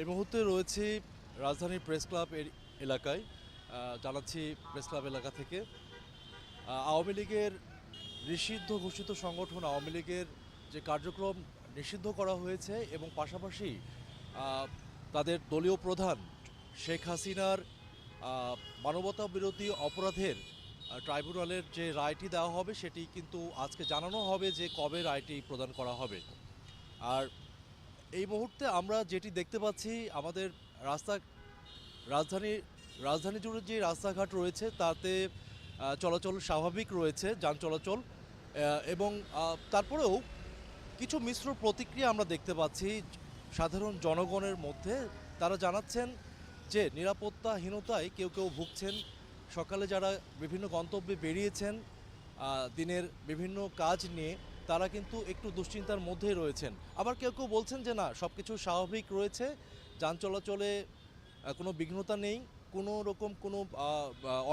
এই মুহূর্তে রয়েছি রাজধানীর প্রেস ক্লাব এলাকায় জানাচ্ছি প্রেস ক্লাব এলাকা থেকে। আওয়ামী লীগের নিষিদ্ধ ঘোষিত সংগঠন, আওয়ামী লীগের যে কার্যক্রম নিষিদ্ধ করা হয়েছে এবং পাশাপাশি তাদের দলীয় প্রধান শেখ হাসিনার মানবতা বিরোধী অপরাধের ট্রাইব্যুনালের যে রায়টি দেওয়া হবে সেটি কিন্তু আজকে জানানো হবে যে কবে রায়টি প্রদান করা হবে। আর এই মুহূর্তে আমরা যেটি দেখতে পাচ্ছি, আমাদের রাস্তা, রাজধানী রাজধানী জুড়ে যে রাস্তাঘাট রয়েছে, তাতে চলাচল স্বাভাবিক রয়েছে, যান চলাচল এবং তারপরেও কিছু মিশ্র প্রতিক্রিয়া আমরা দেখতে পাচ্ছি সাধারণ জনগণের মধ্যে। তারা জানাচ্ছেন যে, নিরাপত্তাহীনতায় কেউ কেউ ভুগছেন। সকালে যারা বিভিন্ন গন্তব্যে বেরিয়েছেন দিনের বিভিন্ন কাজ নিয়ে তারা কিন্তু একটু দুশ্চিন্তার মধ্যেই রয়েছেন। আবার কেউ কেউ বলছেন যে না সব কিছু স্বাভাবিক রয়েছে, যান চলাচলে কোনো বিঘ্নতা নেই, কোনো রকম কোনো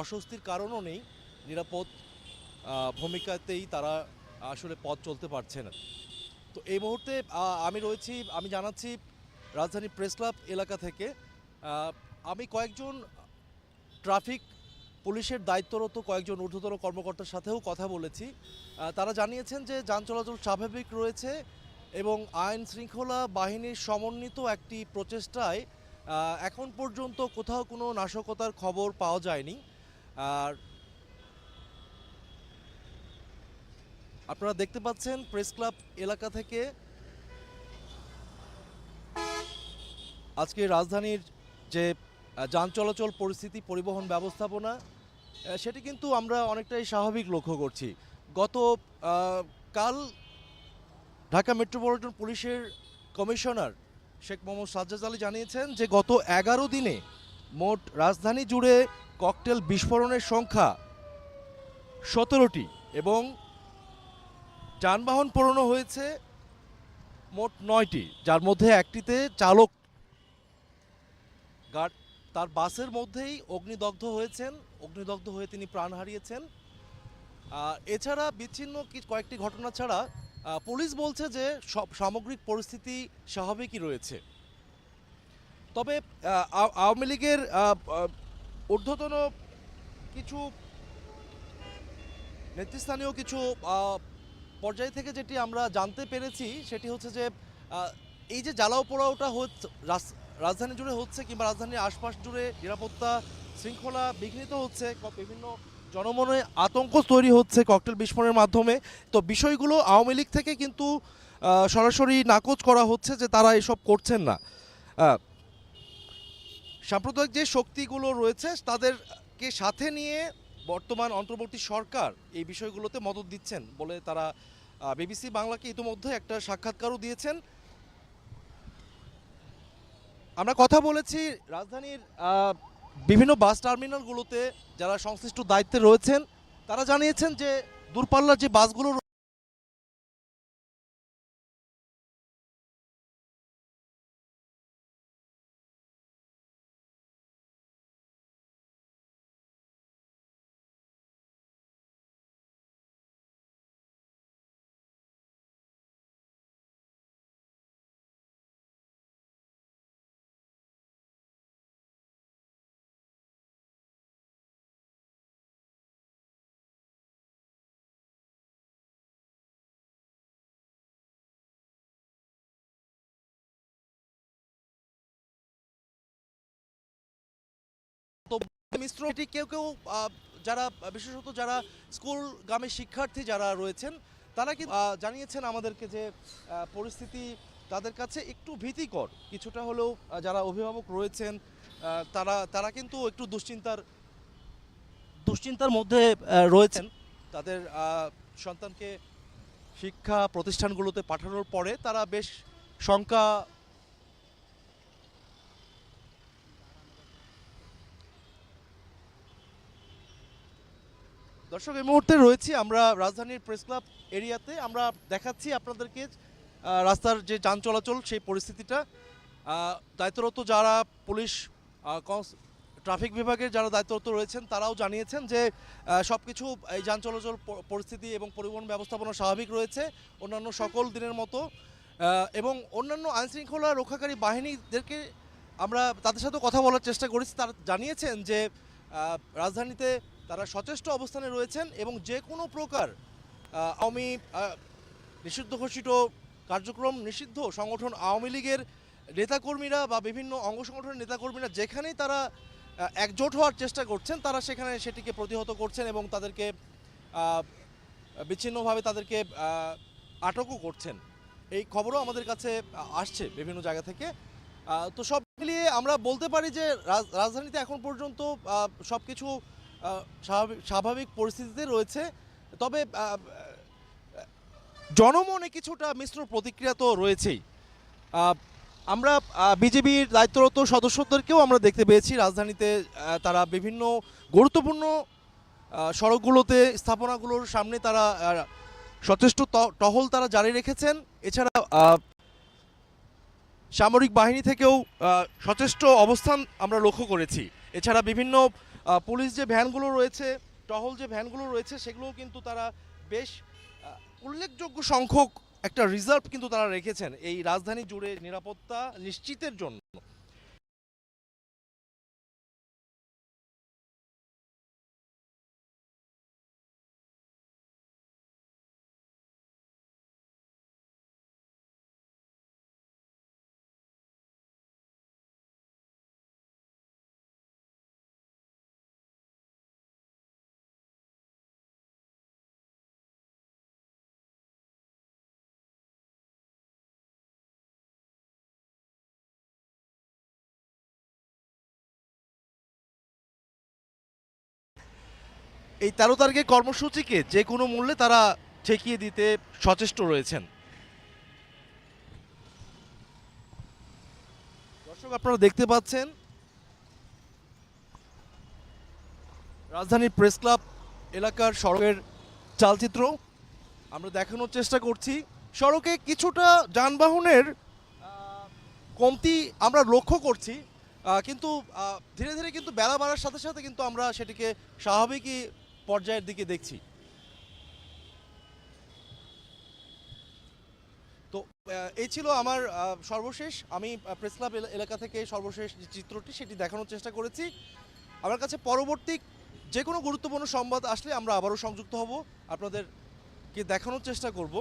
অস্বস্তির কারণও নেই, নিরাপদ ভূমিকাতেই তারা আসলে পথ চলতে পারছে না তো এই মুহূর্তে আমি রয়েছি, আমি জানাচ্ছি রাজধানী প্রেস ক্লাব এলাকা থেকে। আমি কয়েকজন ট্রাফিক পুলিশের দায়িত্বরত কয়েকজন ঊর্ধ্বতন কর্মকর্তার সাথেও কথা বলেছি। তারা জানিয়েছেন যে যান চলাচল স্বাভাবিক রয়েছে এবং আইন শৃঙ্খলা বাহিনীর সমন্বিত একটি প্রচেষ্টায় এখন পর্যন্ত কোথাও কোনো নাশকতার খবর পাওয়া যায়নি। আর আপনারা দেখতে পাচ্ছেন প্রেস ক্লাব এলাকা থেকে আজকে রাজধানীর যে যান চলাচল, পরিস্থিতি, পরিবহন ব্যবস্থাপনা সেটি কিন্তু আমরা অনেকটাই স্বাভাবিক লক্ষ্য করছি। গত কাল ঢাকা মেট্রোপলিটন পুলিশের কমিশনার শেখ মোহাম্মদ সাজ্জাদ আলী জানিয়েছেন যে, গত এগারো দিনে মোট রাজধানী জুড়ে ককটেল বিস্ফোরণের সংখ্যা সতেরোটি এবং যানবাহন পোড়ানো হয়েছে মোট নয়টি, যার মধ্যে একটিতে চালক গার্ড তার বাসের মধ্যেই অগ্নিদগ্ধ হয়েছেন, অগ্নিদগ্ধ হয়ে তিনি প্রাণ হারিয়েছেন। এছাড়া বিচ্ছিন্ন কয়েকটি ঘটনা ছাড়া পুলিশ বলছে যে সব সামগ্রিক পরিস্থিতি স্বাভাবিকই রয়েছে। তবে আওয়ামী লীগের ঊর্ধ্বতন কিছু নেতৃস্থানীয় কিছু পর্যায় থেকে যেটি আমরা জানতে পেরেছি, সেটি হচ্ছে যে এই যে জ্বালাও পোড়াওটা রাজধানী জুড়ে হচ্ছে কিংবা রাজধানীর আশপাশ জুড়ে নিরাপত্তা শৃঙ্খলা বিঘ্নিত হচ্ছে বিভিন্ন জনমনে আতঙ্ক তৈরি হচ্ছে ককটেল বিস্ফোরণের মাধ্যমে। তো বিষয়গুলো আওয়ামী লীগ থেকে কিন্তু সরাসরি নাকচ করা হচ্ছে যে তারা এসব করছেন না। সাম্প্রদায়িক যে শক্তিগুলো রয়েছে, তাদেরকে সাথে নিয়ে বর্তমান অন্তর্বর্তী সরকার এই বিষয়গুলোতে মদত দিচ্ছেন বলে তারা বিবিসি বাংলাকে ইতিমধ্যে একটা সাক্ষাৎকারও দিয়েছেন। আমরা কথা বলেছি রাজধানীর বিভিন্ন বাস টার্মিনালগুলোতে যারা সংশ্লিষ্ট দায়িত্বে রয়েছেন, তারা জানিয়েছেন যে দূরপাল্লার যে বাসগুলো মিশ্র এটি কেউ কেউ যারা, বিশেষত যারা স্কুল স্কুলগামী শিক্ষার্থী যারা রয়েছেন, তারা কিন্তু জানিয়েছেন আমাদেরকে যে পরিস্থিতি তাদের কাছে একটু ভীতিকর। কিছুটা হলেও যারা অভিভাবক রয়েছেন তারা তারা কিন্তু একটু দুশ্চিন্তার দুশ্চিন্তার মধ্যে রয়েছেন। তাদের সন্তানকে শিক্ষা প্রতিষ্ঠানগুলোতে পাঠানোর পরে তারা বেশ শঙ্কা দর্শক, এই মুহূর্তে রয়েছি আমরা রাজধানীর প্রেস ক্লাব এরিয়াতে। আমরা দেখাচ্ছি আপনাদেরকে রাস্তার যে যান চলাচল, সেই পরিস্থিতিটা। দায়িত্বরত যারা পুলিশ ট্রাফিক বিভাগের যারা দায়িত্বরত রয়েছেন, তারাও জানিয়েছেন যে সব কিছু এই যান চলাচল পরিস্থিতি এবং পরিবহন ব্যবস্থাপনা স্বাভাবিক রয়েছে অন্যান্য সকল দিনের মতো। এবং অন্যান্য আইনশৃঙ্খলা রক্ষাকারী বাহিনীদেরকে আমরা তাদের সাথে কথা বলার চেষ্টা করেছি। তারা জানিয়েছেন যে রাজধানীতে তারা সচেষ্ট অবস্থানে রয়েছেন এবং যে কোনো প্রকার আওয়ামী নিষিদ্ধ ঘোষিত কার্যক্রম, নিষিদ্ধ সংগঠন, আওয়ামী লীগের নেতাকর্মীরা বা বিভিন্ন অঙ্গ সংগঠনের নেতাকর্মীরা যেখানেই তারা একজোট হওয়ার চেষ্টা করছেন, তারা সেখানে সেটিকে প্রতিহত করছেন এবং তাদেরকে বিচ্ছিন্নভাবে তাদেরকে আটকও করছেন। এই খবরও আমাদের কাছে আসছে বিভিন্ন জায়গা থেকে। তো সব মিলিয়ে আমরা বলতে পারি যে রাজ- রাজধানীতে এখন পর্যন্ত সব কিছু স্বাভাবিক পরিস্থিতিতে রয়েছে। তবে জনমনে কিছুটা মিশ্র প্রতিক্রিয়া তো রয়েছেই। আমরা বিজেপির দায়িত্বরত সদস্যদেরকেও আমরা দেখতে পেয়েছি। রাজধানীতে তারা বিভিন্ন গুরুত্বপূর্ণ সড়কগুলোতে স্থাপনাগুলোর সামনে তারা সচেষ্ট টহল তারা জারি রেখেছেন। এছাড়া সামরিক বাহিনী থেকেও সচেষ্ট অবস্থান আমরা লক্ষ্য করেছি। এছাড়া বিভিন্ন পুলিশ যে ভ্যানগুলো রয়েছে, টহল যে ভ্যানগুলো রয়েছে, সেগুলোও কিন্তু তারা বেশ উল্লেখযোগ্য সংখ্যক একটা রিজার্ভ কিন্তু তারা রেখেছেন এই রাজধানী জুড়ে নিরাপত্তা নিশ্চিতের জন্য। এই তেরো তারিখের কর্মসূচিকে যে কোনো মূল্যে তারা ঠেকিয়ে দিতে সচেষ্ট রয়েছেন। দর্শক, আপনারা দেখতে পাচ্ছেন, রাজধানীর প্রেস ক্লাব এলাকার সড়কের চালচিত্র। আমরা দেখানোর চেষ্টা করছি। সড়কে কিছুটা যানবাহনের কমতি আমরা লক্ষ্য করছি। কিন্তু ধীরে ধীরে কিন্তু বেলা বাড়ার সাথে সাথে কিন্তু আমরা সেটিকে স্বাভাবিকই পর্যায়ের দিকে দেখছি। তো এই ছিল আমার সর্বশেষ। আমি প্রেস ক্লাব এলাকা থেকে সর্বশেষ যে চিত্রটি, সেটি দেখানোর চেষ্টা করেছি। আমার কাছে পরবর্তী যে কোনো গুরুত্বপূর্ণ সংবাদ আসলে আমরা আবারও সংযুক্ত হব। আপনাদেরকে দেখানোর চেষ্টা করব।